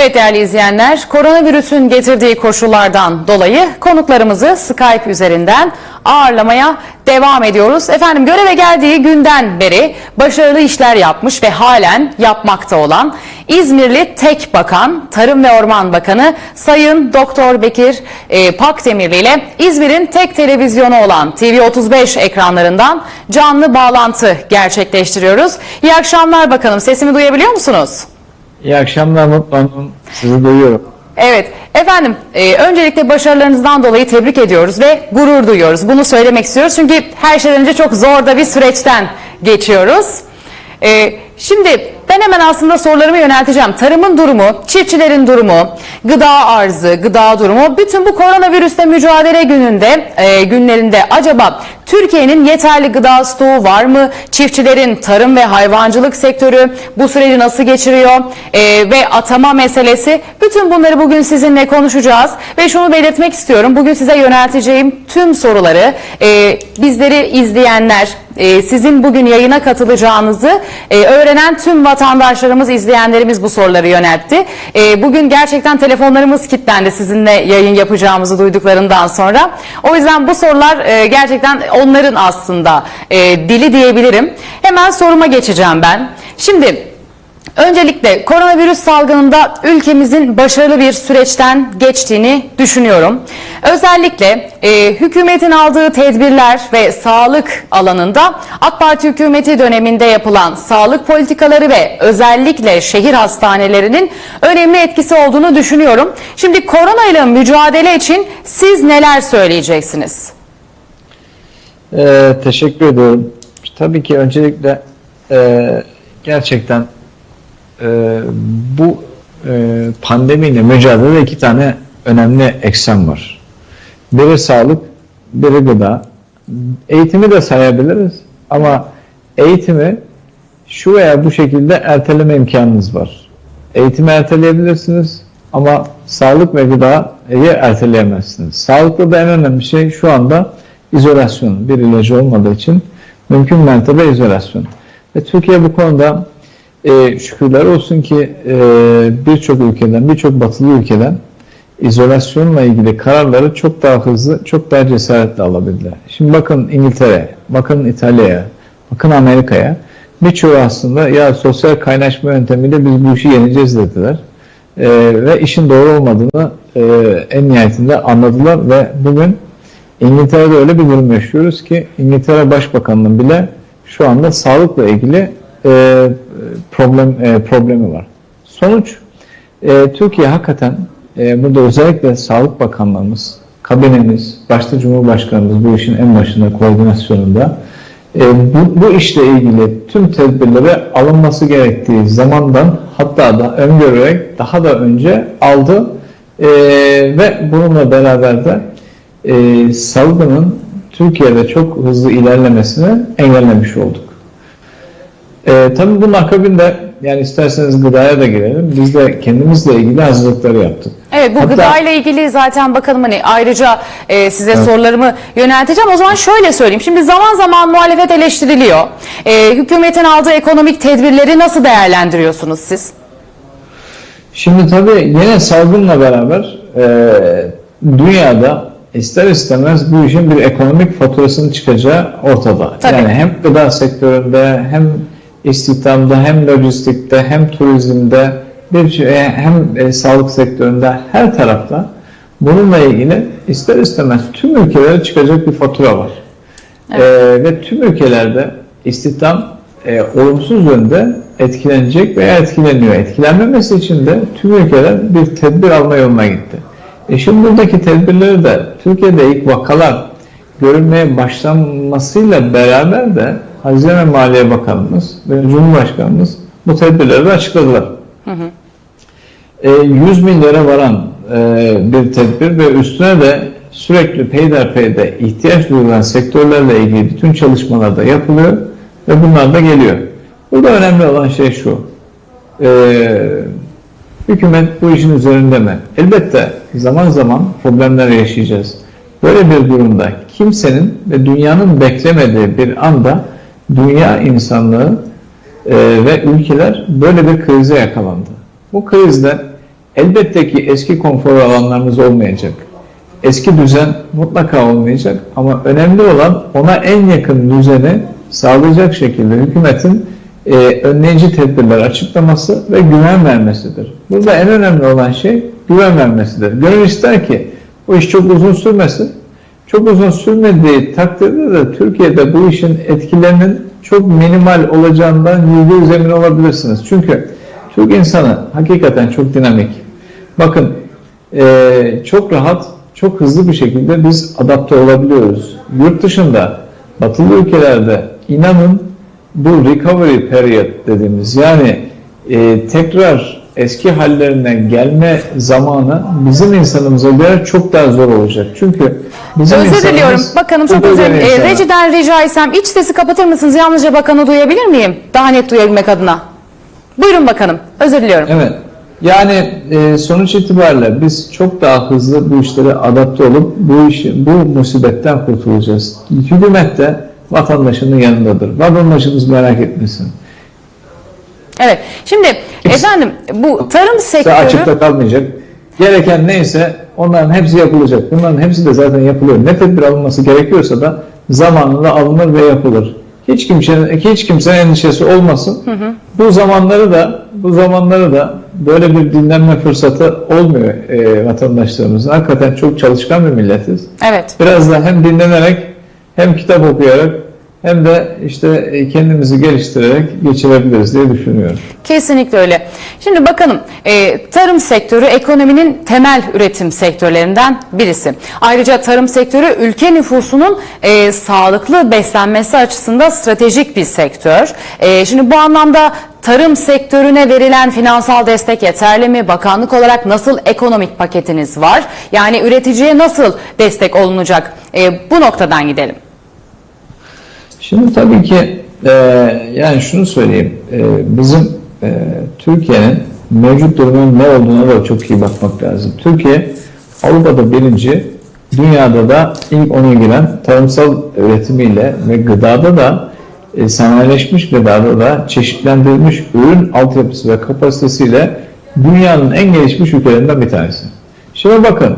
Evet değerli izleyenler, koronavirüsün getirdiği koşullardan dolayı konuklarımızı Skype üzerinden ağırlamaya devam ediyoruz. Efendim göreve geldiği günden beri başarılı işler yapmış ve halen yapmakta olan İzmirli tek bakan, Tarım ve Orman Bakanı Sayın Doktor Bekir e, Pakdemirli ile İzmir'in tek televizyonu olan TV35 ekranlarından canlı bağlantı gerçekleştiriyoruz. İyi akşamlar bakanım, sesimi duyabiliyor musunuz? İyi akşamlar Mutlu Hanım. Sizi duyuyorum. Evet efendim e, öncelikle başarılarınızdan dolayı tebrik ediyoruz ve gurur duyuyoruz. Bunu söylemek istiyoruz çünkü her şeyden önce çok zor da bir süreçten geçiyoruz. E, şimdi ben hemen aslında sorularımı yönelteceğim. Tarımın durumu, çiftçilerin durumu, gıda arzı, gıda durumu, bütün bu koronavirüsle mücadele gününde, e, günlerinde acaba Türkiye'nin yeterli gıda stoğu var mı? Çiftçilerin tarım ve hayvancılık sektörü bu süreci nasıl geçiriyor? E, ve atama meselesi. Bütün bunları bugün sizinle konuşacağız. Ve şunu belirtmek istiyorum. Bugün size yönelteceğim tüm soruları e, bizleri izleyenler, e, sizin bugün yayına katılacağınızı e, öğrenen tüm vatandaşlarımız, izleyenlerimiz bu soruları yöneltti. E, bugün gerçekten telefonlarımız kilitlendi sizinle yayın yapacağımızı duyduklarından sonra. O yüzden bu sorular gerçekten onların aslında e, dili diyebilirim. Hemen soruma geçeceğim ben. Şimdi Öncelikle koronavirüs salgınında ülkemizin başarılı bir süreçten geçtiğini düşünüyorum. Özellikle e, hükümetin aldığı tedbirler ve sağlık alanında AK Parti hükümeti döneminde yapılan sağlık politikaları ve özellikle şehir hastanelerinin önemli etkisi olduğunu düşünüyorum. Şimdi korona ile mücadele için siz neler söyleyeceksiniz? Ee, teşekkür ediyorum. Tabii ki öncelikle e, gerçekten e, bu e, pandemiyle mücadelede iki tane önemli eksen var. Biri sağlık, biri gıda. Eğitimi de sayabiliriz ama eğitimi şu veya bu şekilde erteleme imkanınız var. Eğitimi erteleyebilirsiniz ama sağlık ve gıdayı erteleyemezsiniz. Sağlıkta da en önemli şey şu anda izolasyon. Bir ilacı olmadığı için mümkün mertebe izolasyon. Ve Türkiye bu konuda e, şükürler olsun ki e, birçok ülkeden, birçok batılı ülkeden izolasyonla ilgili kararları çok daha hızlı, çok daha cesaretle alabildiler. Şimdi bakın İngiltere, bakın İtalya'ya, bakın Amerika'ya. Birçoğu aslında ya sosyal kaynaşma yöntemiyle biz bu işi yeneceğiz dediler. E, ve işin doğru olmadığını e, en nihayetinde anladılar ve bugün İngiltere'de öyle bir durum yaşıyoruz ki İngiltere Başbakanı'nın bile şu anda sağlıkla ilgili e, problem e, problemi var. Sonuç e, Türkiye hakikaten e, burada özellikle Sağlık Bakanlığımız, kabinemiz, başta Cumhurbaşkanımız bu işin en başında koordinasyonunda e, bu, bu işle ilgili tüm tedbirlere alınması gerektiği zamandan hatta da öngörerek daha da önce aldı e, ve bununla beraber de e, salgının Türkiye'de çok hızlı ilerlemesini engellemiş olduk. E, tabii bunun akabinde yani isterseniz gıdaya da girelim. Biz de kendimizle ilgili hazırlıkları yaptık. Evet bu Hatta- gıda ile ilgili zaten bakalım hani ayrıca e, size sorularımı yönelteceğim. O zaman şöyle söyleyeyim. Şimdi zaman zaman muhalefet eleştiriliyor. E, hükümetin aldığı ekonomik tedbirleri nasıl değerlendiriyorsunuz siz? Şimdi tabii yine salgınla beraber e, dünyada ister istemez bu işin bir ekonomik faturasının çıkacağı ortada. Tabii. Yani hem gıda sektöründe hem istihdamda hem lojistikte hem turizmde bir şey- hem e, sağlık sektöründe her tarafta bununla ilgili ister istemez tüm ülkelere çıkacak bir fatura var. E, ve tüm ülkelerde istihdam e, olumsuz yönde etkilenecek veya etkileniyor. Etkilenmemesi için de tüm ülkeler bir tedbir alma yoluna gitti. E şimdi buradaki tedbirleri de Türkiye'de ilk vakalar görülmeye başlanmasıyla beraber de Hazine ve Maliye Bakanımız ve Cumhurbaşkanımız bu tedbirleri de açıkladılar. E, 100 milyara varan e, bir tedbir ve üstüne de sürekli peyderpeyde ihtiyaç duyulan sektörlerle ilgili bütün çalışmalar da yapılıyor ve bunlar da geliyor. Burada önemli olan şey şu. E, hükümet bu işin üzerinde mi? Elbette zaman zaman problemler yaşayacağız. Böyle bir durumda kimsenin ve dünyanın beklemediği bir anda dünya insanlığı e, ve ülkeler böyle bir krize yakalandı. Bu krizde elbette ki eski konfor alanlarımız olmayacak. Eski düzen mutlaka olmayacak ama önemli olan ona en yakın düzeni sağlayacak şekilde hükümetin e, önleyici tedbirler açıklaması ve güven vermesidir. Burada en önemli olan şey güven vermesidir. Gönül ister ki bu iş çok uzun sürmesin. Çok uzun sürmediği takdirde de Türkiye'de bu işin etkilerinin çok minimal olacağından yüzde yüz emin olabilirsiniz. Çünkü Türk insanı hakikaten çok dinamik. Bakın eee, çok rahat, çok hızlı bir şekilde biz adapte olabiliyoruz. Yurt dışında, batılı ülkelerde inanın bu recovery period dediğimiz yani e, tekrar eski hallerine gelme zamanı bizim insanımıza göre çok daha zor olacak. Çünkü bizim Özür diliyorum. Bakanım çok özür dilerim. insanı. Rejiden rica etsem iç sesi kapatır mısınız? Yalnızca bakanı duyabilir miyim? Daha net duyabilmek adına. Buyurun bakanım. Özür diliyorum. Evet. Yani e, sonuç itibariyle biz çok daha hızlı bu işlere adapte olup bu işi, bu musibetten kurtulacağız. Hükümet de vatandaşının yanındadır. Vatandaşımız merak etmesin. Evet. Şimdi efendim bu tarım sektörü açıkta kalmayacak. Gereken neyse onların hepsi yapılacak. Bunların hepsi de zaten yapılıyor. Ne tedbir alınması gerekiyorsa da zamanında alınır ve yapılır. Hiç kimsenin hiç kimsenin endişesi olmasın. Bu zamanları da bu zamanları da böyle bir dinlenme fırsatı olmuyor e, vatandaşlarımızın. Hakikaten çok çalışkan bir milletiz. evet. Biraz da hem dinlenerek hem kitap okuyarak hem de işte e, kendimizi geliştirerek geçirebiliriz diye düşünüyorum. Kesinlikle öyle. Şimdi bakalım e, tarım sektörü ekonominin temel üretim sektörlerinden birisi. Ayrıca tarım sektörü ülke nüfusunun e, sağlıklı beslenmesi açısından stratejik bir sektör. Şimdi bu anlamda tarım sektörüne verilen finansal destek yeterli mi? Bakanlık olarak nasıl ekonomik paketiniz var? Yani üreticiye nasıl destek olunacak? Bu noktadan gidelim. Şimdi tabii ki e, yani şunu söyleyeyim. E, bizim e, Türkiye'nin mevcut durumunun ne olduğuna da çok iyi bakmak lazım. Türkiye Avrupa'da birinci, dünyada da ilk ona giren tarımsal üretimiyle ve gıdada da e, sanayileşmiş gıdada da çeşitlendirilmiş ürün altyapısı ve kapasitesiyle dünyanın en gelişmiş ülkelerinden bir tanesi. Şimdi bakın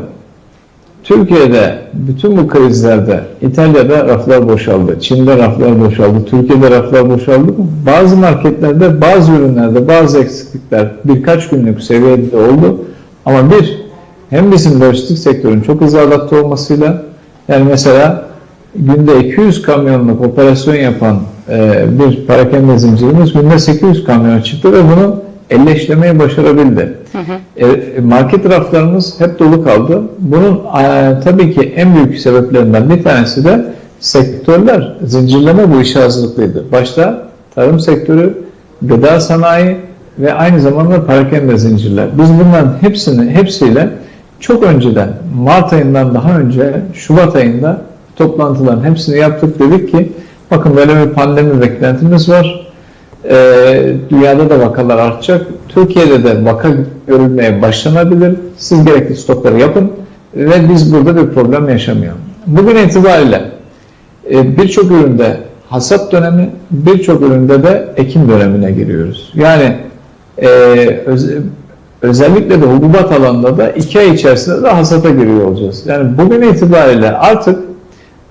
Türkiye'de bütün bu krizlerde İtalya'da raflar boşaldı, Çin'de raflar boşaldı, Türkiye'de raflar boşaldı. Bazı marketlerde, bazı ürünlerde bazı eksiklikler birkaç günlük seviyede oldu. Ama bir, hem bizim lojistik sektörün çok hızlı adapte olmasıyla yani mesela günde 200 kamyonluk operasyon yapan e, bir parakende zincirimiz günde 800 kamyon çıktı ve bunu elleşlemeyi başarabildi. E, market raflarımız hep dolu kaldı. Bunun e, tabii ki en büyük sebeplerinden bir tanesi de sektörler, zincirleme bu işe hazırlıklıydı. Başta tarım sektörü, gıda sanayi ve aynı zamanda parakende zincirler. Biz bunların hepsini, hepsiyle çok önceden, Mart ayından daha önce, Şubat ayında toplantıların hepsini yaptık. Dedik ki, bakın böyle bir pandemi beklentimiz var. Ee, dünyada da vakalar artacak. Türkiye'de de vaka görülmeye başlanabilir. Siz gerekli stokları yapın ve biz burada bir problem yaşamayalım. Bugün itibariyle e, birçok üründe hasat dönemi, birçok üründe de ekim dönemine giriyoruz. Yani e, öz- özellikle de hububat alanında da iki ay içerisinde de hasata giriyor olacağız. Yani bugün itibariyle artık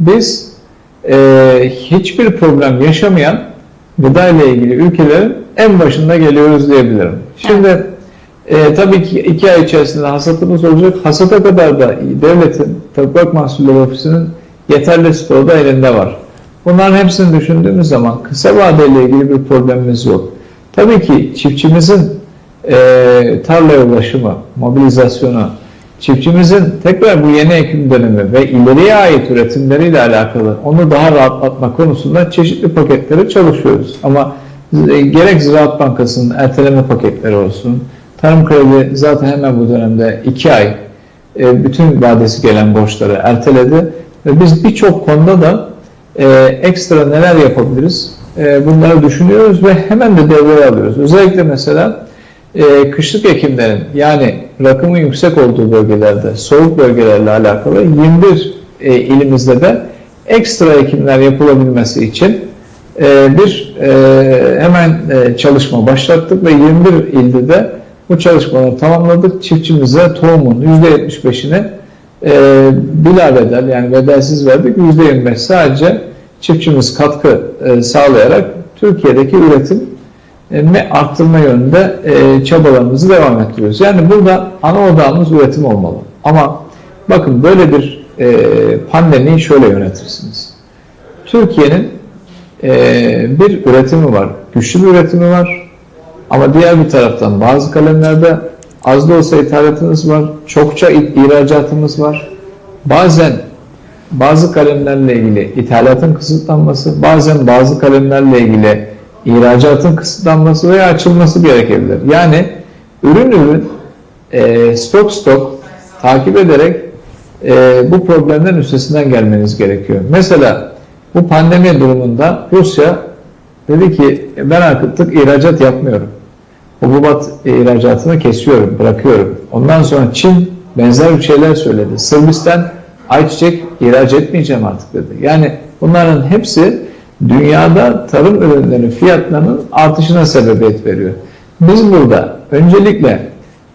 biz e, hiçbir problem yaşamayan gıda ile ilgili ülkelerin en başında geliyoruz diyebilirim. Şimdi e, tabii ki iki ay içerisinde hasatımız olacak. Hasata kadar da devletin Toprak Mahsulleri Ofisi'nin yeterli stoğu da elinde var. Bunların hepsini düşündüğümüz zaman kısa vadeyle ilgili bir problemimiz yok. Tabii ki çiftçimizin e, tarlaya ulaşımı, mobilizasyonu, çiftçimizin tekrar bu yeni ekim dönemi ve ileriye ait üretimleriyle alakalı onu daha rahatlatma konusunda çeşitli paketleri çalışıyoruz. Ama e, gerek Ziraat Bankası'nın erteleme paketleri olsun, Tarım Kredi zaten hemen bu dönemde 2 ay e, bütün vadesi gelen borçları erteledi ve biz birçok konuda da e, ekstra neler yapabiliriz bunları düşünüyoruz ve hemen de devreye alıyoruz. Özellikle mesela kışlık ekimlerin yani rakımın yüksek olduğu bölgelerde, soğuk bölgelerle alakalı 21 e, ilimizde de ekstra ekimler yapılabilmesi için e, bir e, hemen e, çalışma başlattık ve 21 ilde de Bu çalışmaları tamamladık. Çiftçimize tohumun %75'ini e, bila bedel yani bedelsiz verdik. %25 sadece çiftçimiz katkı e, sağlayarak Türkiye'deki üretim e, arttırma yönünde e, çabalarımızı devam ettiriyoruz. Yani burada ana odağımız üretim olmalı. Ama bakın böyle bir e, pandemiyi şöyle yönetirsiniz. Türkiye'nin e, bir üretimi var, güçlü bir üretimi var. Ama diğer bir taraftan bazı kalemlerde az da olsa ithalatımız var, çokça ihracatımız var. Bazen bazı kalemlerle ilgili ithalatın kısıtlanması, bazen bazı kalemlerle ilgili ihracatın kısıtlanması veya açılması gerekebilir. Yani ürün ürün e, stok stok takip ederek e, bu problemlerin üstesinden gelmeniz gerekiyor. Mesela bu pandemi durumunda Rusya dedi ki ben artık ihracat yapmıyorum. Hububat ihracatını kesiyorum, bırakıyorum. Ondan sonra Çin benzer bir şeyler söyledi. Sırbistan ayçiçek ihraç etmeyeceğim artık dedi. Yani bunların hepsi dünyada tarım ürünlerinin fiyatlarının artışına sebebiyet veriyor. Biz burada öncelikle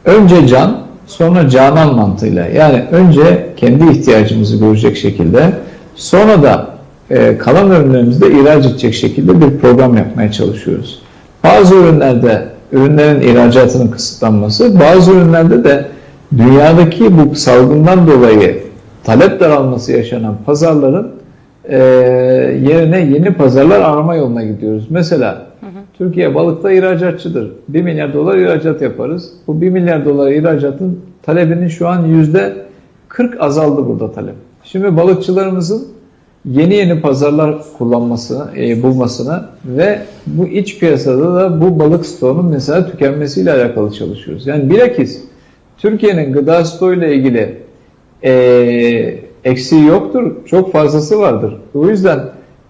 önce can sonra canan mantığıyla yani önce kendi ihtiyacımızı görecek şekilde sonra da e, kalan ürünlerimizi de ihraç edecek şekilde bir program yapmaya çalışıyoruz. Bazı ürünlerde ürünlerin ihracatının kısıtlanması, bazı ürünlerde de dünyadaki bu salgından dolayı talep daralması yaşanan pazarların e, yerine yeni pazarlar arama yoluna gidiyoruz. Mesela Türkiye balıkta ihracatçıdır. 1 milyar dolar ihracat yaparız. Bu 1 milyar dolar ihracatın talebinin şu an yüzde 40 azaldı burada talep. Şimdi balıkçılarımızın yeni yeni pazarlar kullanmasını, e, bulmasını ve bu iç piyasada da bu balık stoğunun mesela tükenmesiyle alakalı çalışıyoruz. Yani bilakis Türkiye'nin gıda stoğuyla ilgili e, eksiği yoktur, çok fazlası vardır. O yüzden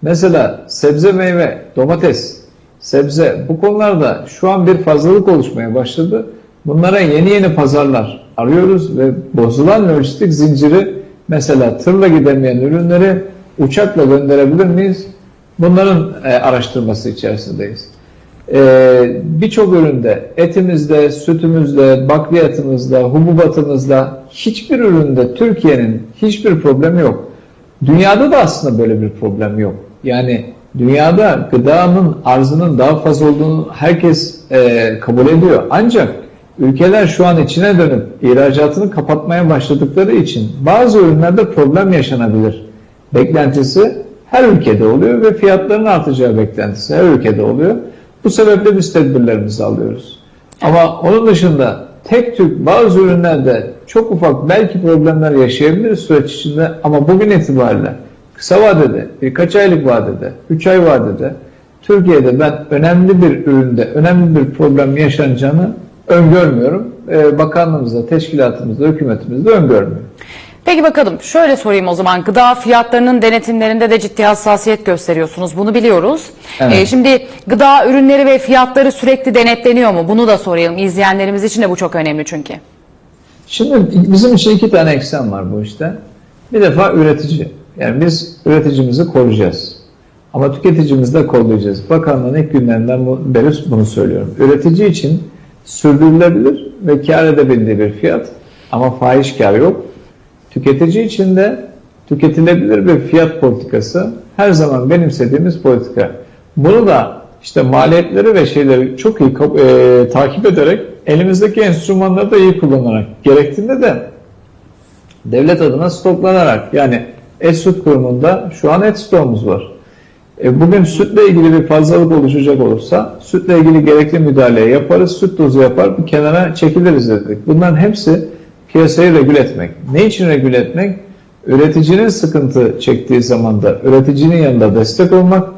mesela sebze meyve, domates, sebze bu konularda şu an bir fazlalık oluşmaya başladı. Bunlara yeni yeni pazarlar arıyoruz ve bozulan lojistik zinciri mesela tırla gidemeyen ürünleri uçakla gönderebilir miyiz? Bunların e, araştırması içerisindeyiz. E, Birçok üründe, etimizde, sütümüzde, bakliyatımızda, hububatımızda hiçbir üründe Türkiye'nin hiçbir problemi yok. Dünyada da aslında böyle bir problem yok. Yani dünyada gıdanın arzının daha fazla olduğunu herkes e, kabul ediyor. Ancak ülkeler şu an içine dönüp ihracatını kapatmaya başladıkları için bazı ürünlerde problem yaşanabilir beklentisi her ülkede oluyor ve fiyatların artacağı beklentisi her ülkede oluyor. Bu sebeple biz tedbirlerimizi alıyoruz. Ama onun dışında tek tük bazı ürünlerde çok ufak belki problemler yaşayabiliriz süreç içinde ama bugün itibariyle kısa vadede, birkaç aylık vadede, 3 ay vadede Türkiye'de ben önemli bir üründe önemli bir problem yaşanacağını öngörmüyorum. Ee, bakanlığımızda, teşkilatımızda, hükümetimizde öngörmüyorum. Peki bakalım şöyle sorayım o zaman gıda fiyatlarının denetimlerinde de ciddi hassasiyet gösteriyorsunuz bunu biliyoruz. Evet. Ee, şimdi gıda ürünleri ve fiyatları sürekli denetleniyor mu? Bunu da sorayım izleyenlerimiz için de bu çok önemli çünkü. Şimdi bizim için iki tane eksen var bu işte. Bir defa üretici. Yani biz üreticimizi koruyacağız. Ama tüketicimizi de kollayacağız. Bakanlığın ilk günlerinden beri bunu söylüyorum. Üretici için sürdürülebilir ve kar edebildiği bir fiyat ama fahiş kar yok. Tüketici için de tüketilebilir bir fiyat politikası her zaman benimsediğimiz politika. Bunu da işte maliyetleri ve şeyleri çok iyi e, takip ederek elimizdeki enstrümanları da iyi kullanarak gerektiğinde de devlet adına stoklanarak yani et süt kurumunda şu an et stoğumuz var. E, bugün sütle ilgili bir fazlalık oluşacak olursa sütle ilgili gerekli müdahaleyi yaparız, süt dozu yapar bir kenara çekiliriz dedik. Bunların hepsi piyasayı regüle etmek. Ne için regüle etmek? Üreticinin sıkıntı çektiği zaman da üreticinin yanında destek olmak,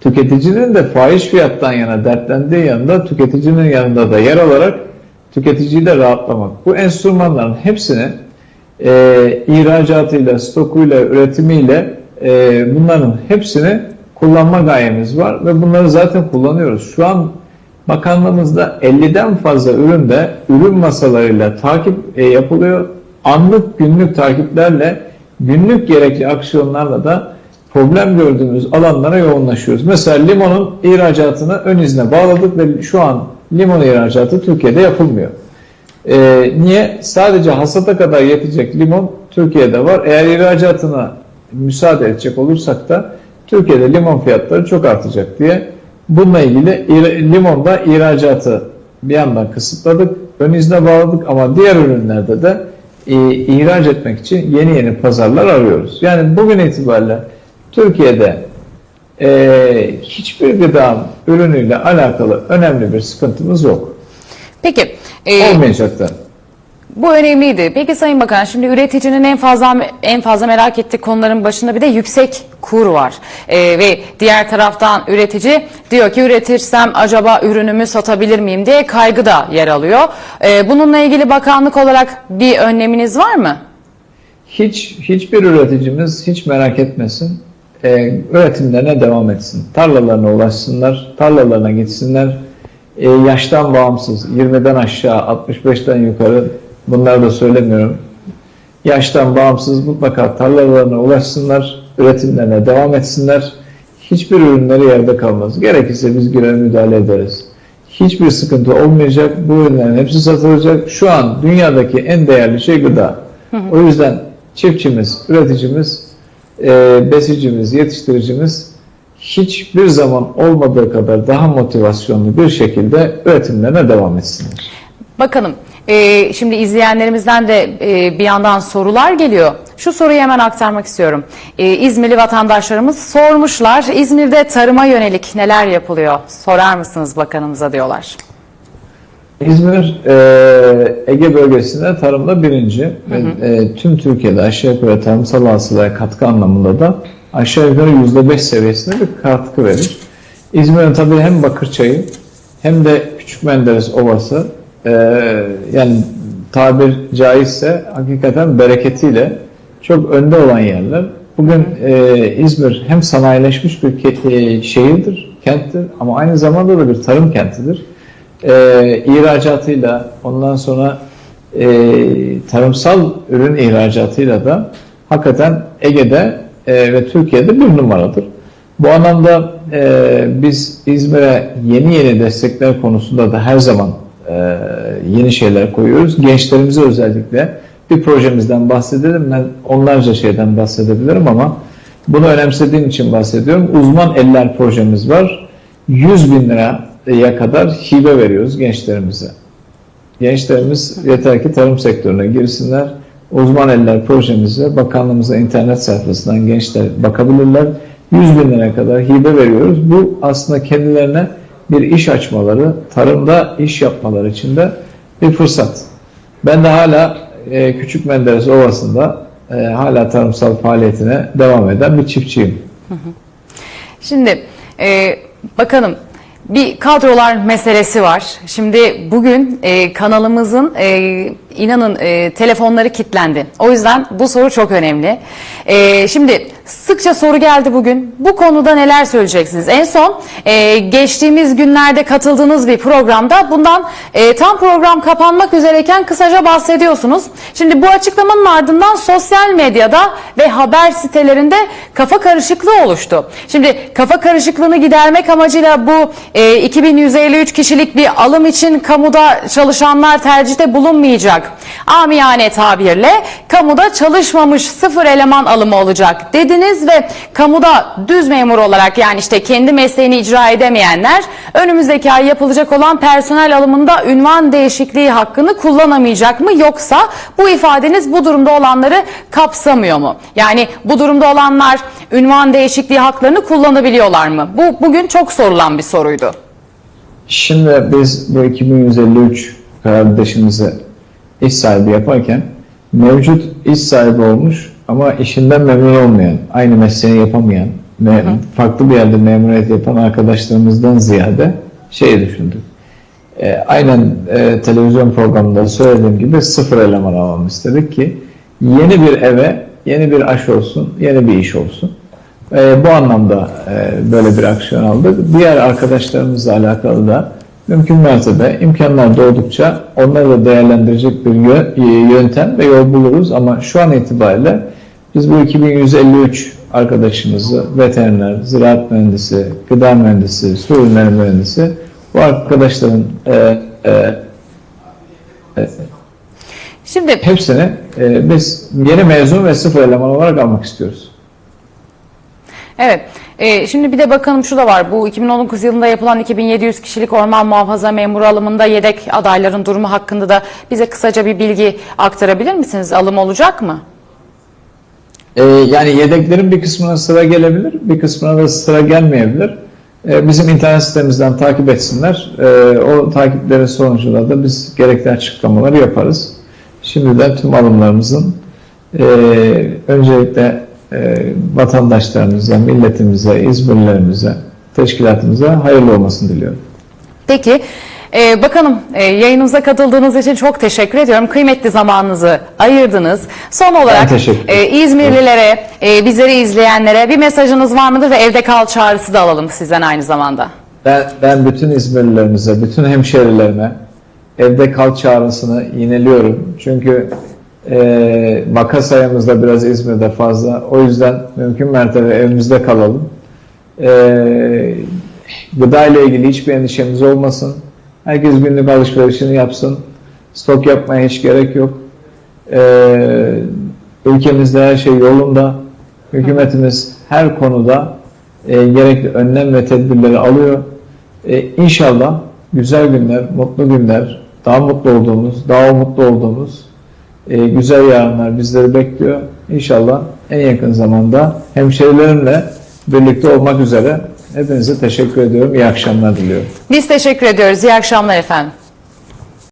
tüketicinin de fahiş fiyattan yana dertlendiği yanında tüketicinin yanında da yer alarak tüketiciyi de rahatlamak. Bu enstrümanların hepsini e, ihracatıyla, stokuyla, üretimiyle e, bunların hepsini kullanma gayemiz var ve bunları zaten kullanıyoruz. Şu an bakanlığımızda 50'den fazla üründe ürün masalarıyla takip e, yapılıyor. Anlık günlük takiplerle günlük gerekli aksiyonlarla da problem gördüğümüz alanlara yoğunlaşıyoruz. Mesela limonun ihracatını ön izne bağladık ve şu an limon ihracatı Türkiye'de yapılmıyor. E, niye? Sadece hasata kadar yetecek limon Türkiye'de var. Eğer ihracatına müsaade edecek olursak da Türkiye'de limon fiyatları çok artacak diye bununla ilgili limonda ihracatı bir yandan kısıtladık, ön izne bağladık ama diğer ürünlerde de e, ihraç etmek için yeni yeni pazarlar arıyoruz. Yani bugün itibariyle Türkiye'de e, hiçbir gıda ürünüyle alakalı önemli bir sıkıntımız yok. Peki e, Olmayacak da. Bu önemliydi. Peki Sayın Bakan şimdi üreticinin en fazla en fazla merak ettiği konuların başında bir de yüksek kur var. E, ve diğer taraftan üretici diyor ki üretirsem acaba ürünümü satabilir miyim diye kaygı da yer alıyor. E, bununla ilgili bakanlık olarak bir önleminiz var mı? Hiç hiçbir üreticimiz hiç merak etmesin. Ee, üretimlerine devam etsin. Tarlalarına ulaşsınlar, tarlalarına gitsinler. Ee, yaştan bağımsız, 20'den aşağı, 65'ten yukarı bunları da söylemiyorum. Yaştan bağımsız mutlaka tarlalarına ulaşsınlar, üretimlerine devam etsinler. Hiçbir ürünleri yerde kalmaz. Gerekirse biz girer müdahale ederiz. Hiçbir sıkıntı olmayacak. Bu ürünlerin hepsi satılacak. Şu an dünyadaki en değerli şey gıda. O yüzden çiftçimiz, üreticimiz, e, besicimiz, yetiştiricimiz hiçbir zaman olmadığı kadar daha motivasyonlu bir şekilde üretimlerine devam etsinler. Bakalım. E, şimdi izleyenlerimizden de e, bir yandan sorular geliyor. Şu soruyu hemen aktarmak istiyorum. E, İzmirli vatandaşlarımız sormuşlar. İzmir'de tarıma yönelik neler yapılıyor? Sorar mısınız bakanımıza diyorlar. İzmir e, Ege bölgesinde tarımda birinci ve e, tüm Türkiye'de aşağı yukarı tarımsal hasılaya katkı anlamında da aşağı yukarı yüzde beş seviyesinde bir katkı verir. İzmir'in tabii hem Bakırçayı hem de Küçük Menderes Ovası e, yani tabir caizse hakikaten bereketiyle çok önde olan yerler. Bugün e, İzmir hem sanayileşmiş bir ke- e, şehirdir, kenttir ama aynı zamanda da bir tarım kentidir e, ihracatıyla ondan sonra e, tarımsal ürün ihracatıyla da hakikaten Ege'de e, ve Türkiye'de bir numaradır. Bu anlamda e, biz İzmir'e yeni yeni destekler konusunda da her zaman e, yeni şeyler koyuyoruz. Gençlerimize özellikle bir projemizden bahsedelim. Ben onlarca şeyden bahsedebilirim ama bunu önemsediğim için bahsediyorum. Uzman Eller projemiz var. 100 bin liraya kadar hibe veriyoruz gençlerimize. Gençlerimiz yeter ki tarım sektörüne girsinler. Uzman Eller projemize bakanlığımızın internet sayfasından gençler bakabilirler. 100 bin liraya kadar hibe veriyoruz. Bu aslında kendilerine bir iş açmaları, tarımda iş yapmaları için de bir fırsat. Ben de hala e, Küçük Menderes Ovası'nda e, hala tarımsal faaliyetine devam eden bir çiftçiyim. Şimdi e, bakalım bir kadrolar meselesi var. Şimdi bugün e, kanalımızın e, inanın e, telefonları kilitlendi. O yüzden bu soru çok önemli. E, şimdi sıkça soru geldi bugün. Bu konuda neler söyleyeceksiniz? En son e, geçtiğimiz günlerde katıldığınız bir programda bundan e, tam program kapanmak üzereyken kısaca bahsediyorsunuz. Şimdi bu açıklamanın ardından sosyal medyada ve haber sitelerinde kafa karışıklığı oluştu. Şimdi kafa karışıklığını gidermek amacıyla bu e, 2153 kişilik bir alım için kamuda çalışanlar tercihte bulunmayacak. Amiyane tabirle kamuda çalışmamış sıfır eleman alımı olacak dediniz ve kamuda düz memur olarak yani işte kendi mesleğini icra edemeyenler önümüzdeki ay yapılacak olan personel alımında ünvan değişikliği hakkını kullanamayacak mı yoksa bu ifadeniz bu durumda olanları kapsamıyor mu? Yani bu durumda olanlar ünvan değişikliği haklarını kullanabiliyorlar mı? Bu bugün çok sorulan bir soruydu. Şimdi biz bu 2153 kardeşimizi iş sahibi yaparken mevcut iş sahibi olmuş ama işinden memnun olmayan, aynı mesleği yapamayan, me- farklı bir yerde memuriyet yapan arkadaşlarımızdan ziyade şey düşündük. E, aynen e, televizyon programında söylediğim gibi sıfır eleman alalım istedik ki yeni bir eve yeni bir aş olsun, yeni bir iş olsun. E, bu anlamda e, böyle bir aksiyon aldık. Diğer arkadaşlarımızla alakalı da mümkün mertebe imkanlar doğdukça onları da değerlendirecek bir e, yöntem ve yol buluruz. Ama şu an itibariyle biz bu 2153 arkadaşımızı veteriner, ziraat mühendisi, gıda mühendisi, su ürünleri mühendisi bu arkadaşların e, e, e, Şimdi Hepsini e, biz yeni mezun ve sıfır eleman olarak almak istiyoruz. Evet. Ee, şimdi bir de bakalım şu da var. Bu 2019 yılında yapılan 2700 kişilik orman muhafaza memuru alımında yedek adayların durumu hakkında da bize kısaca bir bilgi aktarabilir misiniz? Alım olacak mı? Ee, yani yedeklerin bir kısmına sıra gelebilir, bir kısmına da sıra gelmeyebilir. Ee, bizim internet sitemizden takip etsinler. Ee, o takiplerin sonucunda da biz gerekli açıklamaları yaparız. Şimdiden tüm alımlarımızın e, öncelikle e, vatandaşlarımıza, milletimize, İzmirlilerimize, teşkilatımıza hayırlı olmasını diliyorum. Peki. Ee, bakalım e, yayınımıza katıldığınız için çok teşekkür ediyorum. Kıymetli zamanınızı ayırdınız. Son olarak e, İzmirlilere, e, bizleri izleyenlere bir mesajınız var mıdır ve evde kal çağrısı da alalım sizden aynı zamanda. Ben, ben bütün İzmirlilerimize, bütün hemşerilerime evde kal çağrısını yineliyorum. Çünkü e, vaka sayımız da biraz İzmir'de fazla. O yüzden mümkün mertebe evimizde kalalım. E, gıda ile ilgili hiçbir endişemiz olmasın. Herkes günlük alışverişini yapsın. Stok yapmaya hiç gerek yok. E, ülkemizde her şey yolunda. Hükümetimiz her konuda e, gerekli önlem ve tedbirleri alıyor. E, inşallah güzel günler, mutlu günler, daha mutlu olduğumuz, daha umutlu olduğumuz e, güzel yarınlar bizleri bekliyor. İnşallah en yakın zamanda hemşerilerimle birlikte olmak üzere hepinize teşekkür ediyorum. İyi akşamlar diliyorum. Biz teşekkür ediyoruz. İyi akşamlar efendim.